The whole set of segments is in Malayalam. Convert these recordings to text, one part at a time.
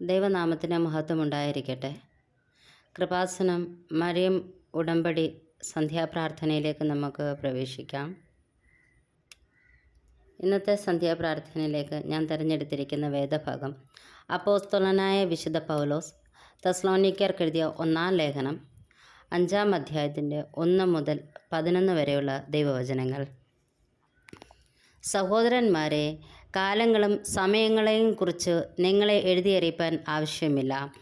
ദൈവനാമത്തിന് മഹത്വമുണ്ടായിരിക്കട്ടെ. കൃപാസനം മറിയം ഉടമ്പടി സന്ധ്യാപ്രാർത്ഥനയിലേക്ക് നമുക്ക് പ്രവേശിക്കാം. ഇന്നത്തെ സന്ധ്യാപ്രാർത്ഥനയിലേക്ക് ഞാൻ തിരഞ്ഞെടുത്തിരിക്കുന്ന വേദഭാഗം. അപ്പോസ്തലനായ വിശുദ്ധ പൗലോസ് തെസ്ലോനിക്കർക്ക് എഴുതിയ ഒന്നാം ലേഖനം അഞ്ചാം അധ്യായത്തിന്റെ ഒന്ന് മുതൽ പതിനൊന്ന് വരെയുള്ള ദൈവവചനങ്ങൾ. സഹോദരന്മാരെ കാലങ്ങളും സമയങ്ങളെയും കുറിച്ച് നിങ്ങളെ എഴുതിയറിയിപ്പാൻ ആവശ്യമില്ല.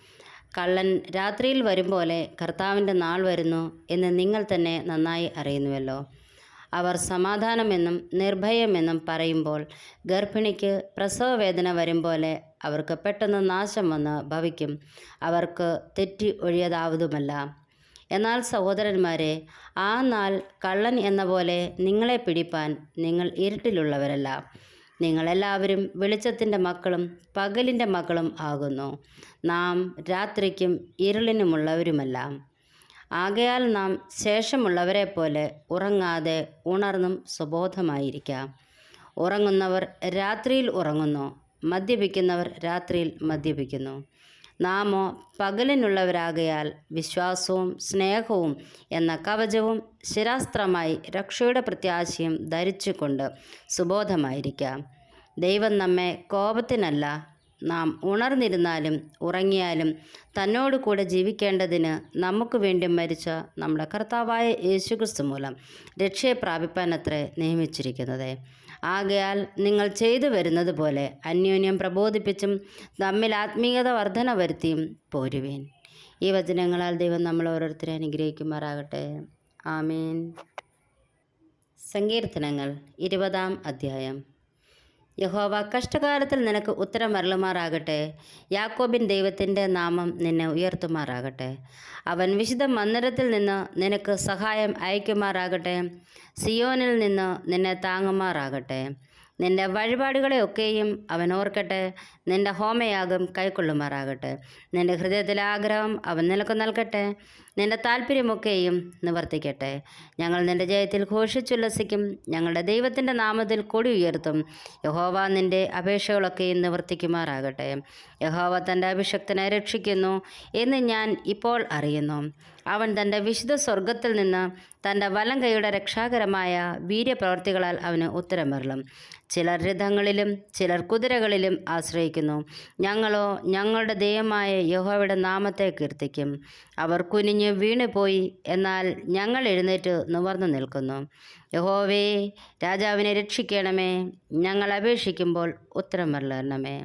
കള്ളൻ രാത്രിയിൽ വരും പോലെ കർത്താവിന്റെ നാൾ വരുന്നു എന്ന് നിങ്ങൾ തന്നെ നന്നായി അറിയുന്നുവല്ലോ. അവർ സമാധാനമെന്നും നിർഭയമെന്നും പറയുമ്പോൾ ഗർഭിണിക്ക് പ്രസവവേദന വരും പോലെ അവർക്ക് പെട്ടെന്ന് നാശം വന്ന് ഭവിക്കും. അവർക്ക് തെറ്റി ഒഴിയതാവതുമല്ല എന്നാൽ സഹോദരന്മാരെ ആ നാൾ കള്ളൻ എന്ന പോലെ നിങ്ങളെ പിടിപ്പാൻ നിങ്ങൾ ഇരുട്ടിലുള്ളവരല്ല. നിങ്ങളെല്ലാവരും വെളിച്ചത്തിന്റെ മക്കളും പകലിന്റെ മക്കളും ആകുന്നു. നാം രാത്രിക്കും ഇരുളിനുമുള്ളവരുമല്ല. ആകയാൽ നാം ശേഷമുള്ളവരെ പോലെ ഉറങ്ങാതെ ഉണർന്നും സുബോധമായിരിക്കാം. ഉറങ്ങുന്നവർ രാത്രിയിൽ ഉറങ്ങുന്നു. മദ്യപിക്കുന്നവർ രാത്രിയിൽ മദ്യപിക്കുന്നു. നാമോ പകലിനുള്ളവരാകയാൽ വിശ്വാസവും സ്നേഹവും എന്ന കവചവും ശിരാസ്ത്രമായി രക്ഷയുടെ പ്രത്യാശയും ധരിച്ചുകൊണ്ട് സുബോധമായിരിക്കാം. ദൈവം നമ്മെ കോപത്തിനല്ല നാം ഉണർന്നിരുന്നാലും ഉറങ്ങിയാലും തന്നോട് കൂടെ ജീവിക്കേണ്ടതിന് നമുക്ക് വേണ്ടി മരിച്ച നമ്മുടെ കർത്താവായ യേശുക്രിസ്തു മൂലം രക്ഷയെ പ്രാപിപ്പാനത്രേ നിയമിച്ചിരിക്കുന്നത്. ആകയാൽ നിങ്ങൾ ചെയ്തു വരുന്നത് പോലെ അന്യോന്യം പ്രബോധിപ്പിച്ചും തമ്മിൽ ആത്മീയത വർധന വരുത്തിയും പോരുവേൻ. ഈ വചനങ്ങളാൽ ദൈവം നമ്മൾ ഓരോരുത്തരെ അനുഗ്രഹിക്കുമാറാകട്ടെ. ആമീൻ. സങ്കീർത്തനങ്ങൾ ഇരുപതാം അധ്യായം. യഹോവ കഷ്ടകാലത്തിൽ നിനക്ക് ഉത്തരം വരളുമാറാകട്ടെ യാക്കോബിൻ ദൈവത്തിന്റെ നാമം നിന്നെ ഉയർത്തുമാറാകട്ടെ. അവൻ വിശുദ്ധ മന്ദിരത്തിൽ നിന്ന് നിനക്ക് സഹായം അയക്കുമാറാകട്ടെ. സിയോനിൽ നിന്ന് നിന്നെ താങ്ങുമാറാകട്ടെ. നിന്റെ വഴിപാടുകളെയൊക്കെയും അവൻ ഓർക്കട്ടെ. നിന്റെ ഹോമയാഗം കൈക്കൊള്ളുമാറാകട്ടെ. നിന്റെ ഹൃദയത്തിലെ ആഗ്രഹം അവൻ നിനക്ക് നൽകട്ടെ. നിന്റെ താല്പര്യമൊക്കെയും നിവർത്തിക്കട്ടെ. ഞങ്ങൾ നിന്റെ ജയത്തിൽ ഘോഷിച്ചുല്ലസിക്കും. ഞങ്ങളുടെ ദൈവത്തിന്റെ നാമത്തിൽ കൊടി ഉയർത്തും. യഹോവ നിന്റെ അപേക്ഷകളൊക്കെയും നിവർത്തിക്കുമാറാകട്ടെ. യഹോവ തന്റെ അഭിഷക്തനെ രക്ഷിക്കുന്നു എന്ന് ഞാൻ ഇപ്പോൾ അറിയുന്നു. അവൻ തന്റെ വിശുദ്ധ സ്വർഗത്തിൽ നിന്ന് തന്റെ വലം കൈയുടെ രക്ഷാകരമായ വീര്യപ്രവർത്തികളാൽ അവന് ഉത്തരം വരളും ചിലർ രഥങ്ങളിലും ചിലർ കുതിരകളിലും ആശ്രയിക്കുന്നു. ഞങ്ങളോ ഞങ്ങളുടെ ദൈവമായ യഹോവയുടെ നാമത്തെ കീർത്തിക്കും. അവർ കുനിഞ്ഞ് വീണുപോയി എന്നാൽ ഞങ്ങൾ എഴുന്നേറ്റ് നിവർന്നു നിൽക്കുന്നു. യഹോവേ രാജാവിനെ രക്ഷിക്കണമേ. ഞങ്ങൾ അപേക്ഷിക്കുമ്പോൾ ഉത്തരം വരളണമേ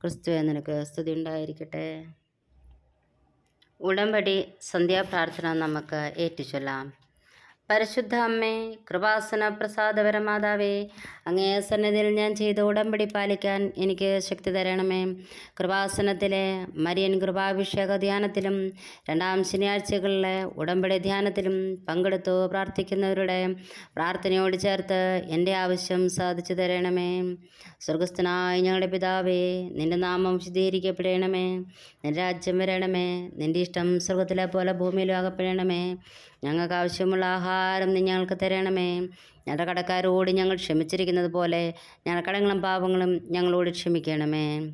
ക്രിസ്തു നിനക്ക് സ്തുതി ഉണ്ടായിരിക്കട്ടെ. ഉടമ്പടി സന്ധ്യാപ്രാർത്ഥന നമുക്ക് ഏറ്റുചൊല്ലാം. പരിശുദ്ധ അമ്മേ കൃപാസന പ്രസാദപരമാതാവേ അങ്ങേ സന്നിധിയിൽ ഞാൻ ചെയ്ത ഉടമ്പടി പാലിക്കാൻ എനിക്ക് ശക്തി തരണമേ. കൃപാസനത്തിലെ മരിയൻ കൃപാഭിഷേക ധ്യാനത്തിലും രണ്ടാം ശനിയാഴ്ചകളിലെ ഉടമ്പടി ധ്യാനത്തിലും പങ്കെടുത്തു പ്രാർത്ഥിക്കുന്നവരുടെ പ്രാർത്ഥനയോട് ചേർത്ത് എന്റെ ആവശ്യം സാധിച്ചു തരണമേ. സ്വർഗസ്ഥനായ ഞങ്ങളുടെ പിതാവേ നിന്റെ നാമം വിശദീകരിക്കപ്പെടണമേ നിന്റെ രാജ്യം വരണമേ. നിന്റെ ഇഷ്ടം സ്വർഗത്തിലെ പോലെ ഭൂമിയിലും ആകപ്പെടണമേ. ഞങ്ങൾക്ക് ആവശ്യമുള്ള ആഹാരം നീ ഞങ്ങൾക്ക് തരണമേ. ഞങ്ങളുടെ കടക്കാരോട് ഞങ്ങൾ ക്ഷമിച്ചിരിക്കുന്നത് പോലെ ഞങ്ങളുടെ കടങ്ങളും പാപങ്ങളും ഞങ്ങളോട് ക്ഷമിക്കണമേ.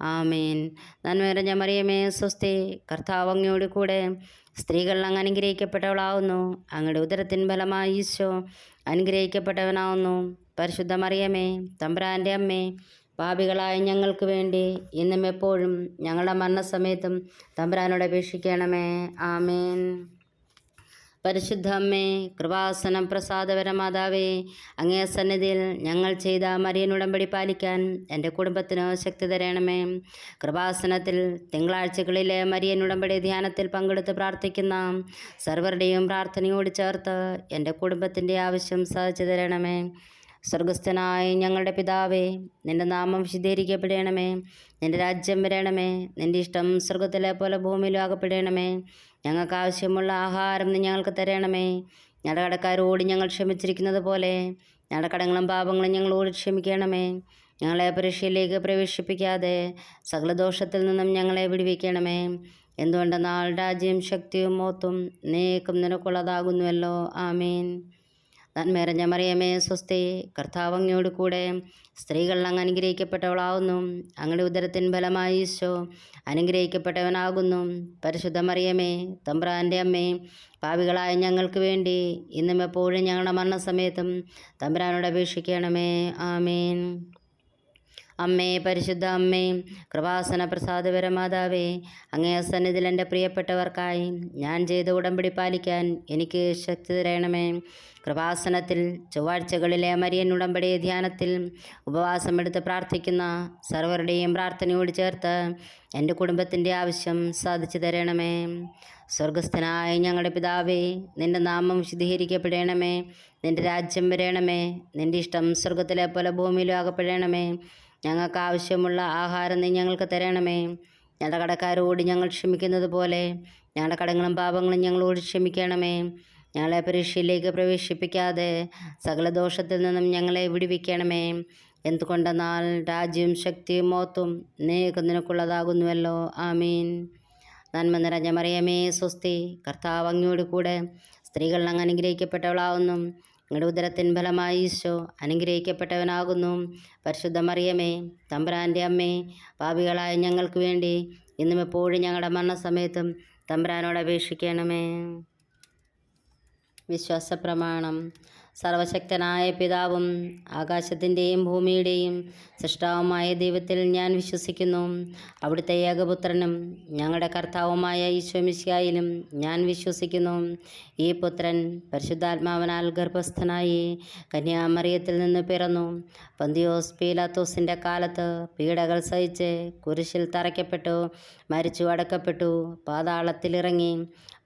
ആമേൻ. നന്മേറഞ്ഞ മറിയമേ സ്വസ്തി കർത്താവ് അങ്ങയോട് കൂടെ സ്ത്രീകൾ അങ്ങ് അനുഗ്രഹിക്കപ്പെട്ടവളാവുന്നു. അങ്ങയുടെ ഉദരത്തിൻ ഫലമായി ഈശോ അനുഗ്രഹിക്കപ്പെട്ടവനാവുന്നു. പരിശുദ്ധ മറിയമേ തമ്പ്രാന്റെ അമ്മേ പാപികളായ ഞങ്ങൾക്ക് വേണ്ടി ഇന്നും എപ്പോഴും ഞങ്ങളുടെ മരണസമയത്തും തമ്പ്രാനോട് അപേക്ഷിക്കണമേ. ആമേൻ. പരിശുദ്ധ അമ്മേ കൃപാസനം പ്രസാദപരമാതാവേ അങ്ങേ സന്നിധിയിൽ ഞങ്ങൾ ചെയ്ത മരിയനുടമ്പടി പാലിക്കാൻ എന്റെ കുടുംബത്തിന് ശക്തി തരണമേ. കൃപാസനത്തിൽ തിങ്കളാഴ്ചകളിലെ മരിയനുടമ്പടി ധ്യാനത്തിൽ പങ്കെടുത്ത് പ്രാർത്ഥിക്കുന്ന സർവരുടെയും പ്രാർത്ഥനയോട് ചേർത്ത് എന്റെ കുടുംബത്തിന്റെ ആവശ്യം സാധിച്ചു തരണമേ. സ്വർഗസ്ഥനായ ഞങ്ങളുടെ പിതാവേ നിന്റെ നാമം വിശദീകരിക്കപ്പെടണമേ നിന്റെ രാജ്യം വരണമേ. നിന്റെ ഇഷ്ടം സ്വർഗത്തിലെ പോലെ ഭൂമിയിലും ആകപ്പെടണമേ. ഞങ്ങൾക്ക് ആവശ്യമുള്ള ആഹാരം നീ ഞങ്ങൾക്ക് തരണമേ. ഞങ്ങളുടെ കടക്കാരോട് ഞങ്ങൾ ക്ഷമിച്ചിരിക്കുന്നത് പോലെ ഞങ്ങളുടെ കടങ്ങളും പാപങ്ങളും ഞങ്ങളോട് ക്ഷമിക്കണമേ. ഞങ്ങളെ പരീക്ഷയിലേക്ക് പ്രവേശിപ്പിക്കാതെ സകലദോഷത്തിൽ നിന്നും ഞങ്ങളെ വിടുവിക്കണമേ. എന്തുകൊണ്ടെന്നാൽ രാജ്യം ശക്തിയും മോത്തും നീക്കും നിനക്കുള്ളതാകുന്നുവല്ലോ. ആമീൻ. നന്മേറഞ്ഞ മറിയമേ സ്വസ്തി. കർത്താവ് കൂടെ സ്ത്രീകൾ അങ്ങ് അനുഗ്രഹിക്കപ്പെട്ടവളാവുന്നു. അങ്ങയുടെ ഉദരത്തിൻ ഫലമായി ഈശോ അനുഗ്രഹിക്കപ്പെട്ടവനാകുന്നു. പരിശുദ്ധ മറിയമേ തമ്പ്രാന്റെ അമ്മേ പാവികളായ ഞങ്ങൾക്ക് വേണ്ടി ഇന്നും എപ്പോഴും ഞങ്ങളുടെ മരണസമയത്തും തമ്പ്രാനോട് അപേക്ഷിക്കണമേ. ആമേൻ. അമ്മേ പരിശുദ്ധ അമ്മേ കൃപാസന പ്രസാദപരമാതാവേ അങ്ങേ സന്നിധിയിൽ എന്റെ പ്രിയപ്പെട്ടവർക്കായി ഞാൻ ചെയ്ത ഉടമ്പടി പാലിക്കാൻ എനിക്ക് ശക്തി തരണമേ. കൃപാസനത്തിൽ ചൊവ്വാഴ്ചകളിലെ മരിയൻ ഉടമ്പടി ധ്യാനത്തിൽ ഉപവാസമെടുത്ത് പ്രാർത്ഥിക്കുന്ന സർവരുടെയും പ്രാർത്ഥനയോട് ചേർത്ത് എന്റെ കുടുംബത്തിന്റെ ആവശ്യം സാധിച്ചു തരണമേ. സ്വർഗസ്ഥനായ ഞങ്ങളുടെ പിതാവേ നിന്റെ നാമം വിശുദ്ധീകരിക്കപ്പെടണമേ നിന്റെ രാജ്യം വരണമേ. നിന്റെ ഇഷ്ടം സ്വർഗത്തിലെ പോലെ ഭൂമിയിലും ആകപ്പെടണമേ. ഞങ്ങൾക്ക് ആവശ്യമുള്ള ആഹാരം നീ ഞങ്ങൾക്ക് തരണമേ. ഞങ്ങളുടെ കടക്കാരോട് ഞങ്ങൾ ക്ഷമിക്കുന്നത് പോലെ ഞങ്ങളുടെ കടങ്ങളും പാപങ്ങളും ഞങ്ങളോട് ക്ഷമിക്കണമേ. ഞങ്ങളെ പരീക്ഷയിലേക്ക് പ്രവേശിപ്പിക്കാതെ സകല ദോഷത്തിൽ നിന്നും ഞങ്ങളെ വിടുവിക്കണമേ. എന്തുകൊണ്ടെന്നാൽ രാജ്യവും ശക്തിയും മോത്തും നീക്കുന്നതിനൊക്കുള്ളതാകുന്നുവല്ലോ ആമീൻ. നന്മ നിറഞ്ഞ മറിയമേ സ്വസ്തി. കർത്താവ് അങ്ങയോട് കൂടെ സ്ത്രീകൾ അങ്ങ് അനുഗ്രഹിക്കപ്പെട്ടവളാവുന്നു. നിങ്ങളുടെ ഉദരത്തിൻ ഫലമായി ഈശോ അനുഗ്രഹിക്കപ്പെട്ടവനാകുന്നു. പരിശുദ്ധ മറിയമേ തമ്പ്രാന്റെ അമ്മേ പാപികളായ ഞങ്ങൾക്ക് വേണ്ടി ഇന്നും എപ്പോഴും ഞങ്ങളുടെ മരണസമയത്തും തമ്പ്രാനോട് അപേക്ഷിക്കണമേ. വിശ്വാസ പ്രമാണം സർവശക്തനായ പിതാവും ആകാശത്തിന്റെയും ഭൂമിയുടെയും സൃഷ്ടാവുമായ ദൈവത്തിൽ ഞാൻ വിശ്വസിക്കുന്നു. അവിടുത്തെ ഏകപുത്രനും ഞങ്ങളുടെ കർത്താവുമായ ഈശ്വമിശ്യായിലും ഞാൻ വിശ്വസിക്കുന്നു. ഈ പുത്രൻ പരിശുദ്ധാത്മാവനാൽ ഗർഭസ്ഥനായി കന്യാമറിയത്തിൽ നിന്ന് പിറന്നു. പന്തിയോസ് പീലാത്തോസിന്റെ കാലത്ത് പീഡകൾ സഹിച്ച് കുരിശിൽ തറയ്ക്കപ്പെട്ടു മരിച്ചു അടക്കപ്പെട്ടു പാതാളത്തിലിറങ്ങി.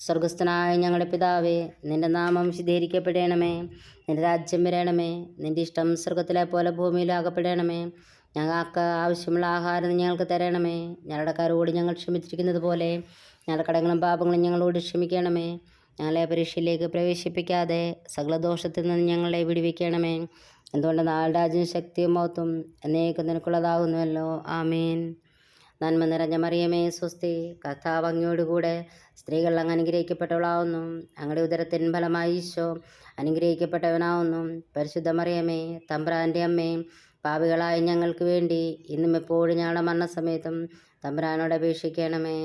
സ്വർഗസ്ഥനായ ഞങ്ങളുടെ പിതാവേ നിന്റെ നാമം വിശദീകരിക്കപ്പെടണമേ നിന്റെ രാജ്യം വരണമേ. നിന്റെ ഇഷ്ടം സ്വർഗത്തിലെ പോലെ ഭൂമിയിലാകപ്പെടണമേ ഞങ്ങൾക്ക് ആവശ്യമുള്ള ആഹാരം ഞങ്ങൾക്ക് തരണമേ. ഞങ്ങളുടെ കരോട് ഞങ്ങൾ ക്ഷമിച്ചിരിക്കുന്നത് പോലെ ഞങ്ങളുടെ കടങ്ങളും പാപങ്ങളും ഞങ്ങളോട് ക്ഷമിക്കണമേ. ഞങ്ങളെ പരീക്ഷയിലേക്ക് പ്രവേശിപ്പിക്കാതെ സകല ദോഷത്തിൽ നിന്ന് ഞങ്ങളെ വിടിവിക്കണമേ. എന്തുകൊണ്ട് നാൾ രാജ്യം ശക്തിയും മൗത്തും എന്നേക്കും നിനക്കുള്ളതാകുന്നുവല്ലോ. ആമീൻ. നന്മ നിറഞ്ഞ മറിയമേ സ്വസ്തി. അങ്ങയോടുകൂടെ സ്ത്രീകൾ അങ്ങ് അനുഗ്രഹിക്കപ്പെട്ടവളാവുന്നു. അങ്ങയുടെ ഉദരത്തിൻ ഫലമായി ഈശോ അനുഗ്രഹിക്കപ്പെട്ടവനാവുന്നു. പരിശുദ്ധ മറിയമേ തമ്പ്രാന്റെ അമ്മേ പാപികളായ ഞങ്ങൾക്ക് വേണ്ടി ഇന്നും എപ്പോഴും ഞങ്ങളുടെ മരണസമയത്തും തമ്പ്രാനോട് അപേക്ഷിക്കണമേ.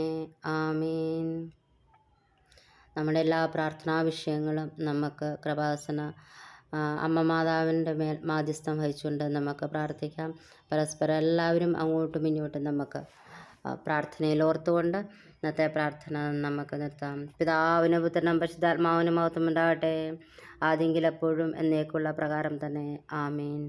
ആമീൻ. നമ്മുടെ എല്ലാ പ്രാർത്ഥനാ വിഷയങ്ങളും നമുക്ക് കൃപാസന അമ്മ മാതാവിന്റെ മേൽ മാധ്യസ്ഥം വഹിച്ചുകൊണ്ട് നമുക്ക് പ്രാർത്ഥിക്കാം. പരസ്പരം എല്ലാവരും അങ്ങോട്ടും ഇങ്ങോട്ടും നമുക്ക് പ്രാർത്ഥനയിൽ ഓർത്തുകൊണ്ട് ഇന്നത്തെ പ്രാർത്ഥന നമുക്ക് നിർത്താം. പിതാവിനും പുത്രനും പരിശുദ്ധാത്മാവിനും മഹത്വം ഉണ്ടാകട്ടെ ആദ്യെങ്കിൽ എപ്പോഴും എന്നേക്കുള്ള പ്രകാരം തന്നെ. ആമീൻ.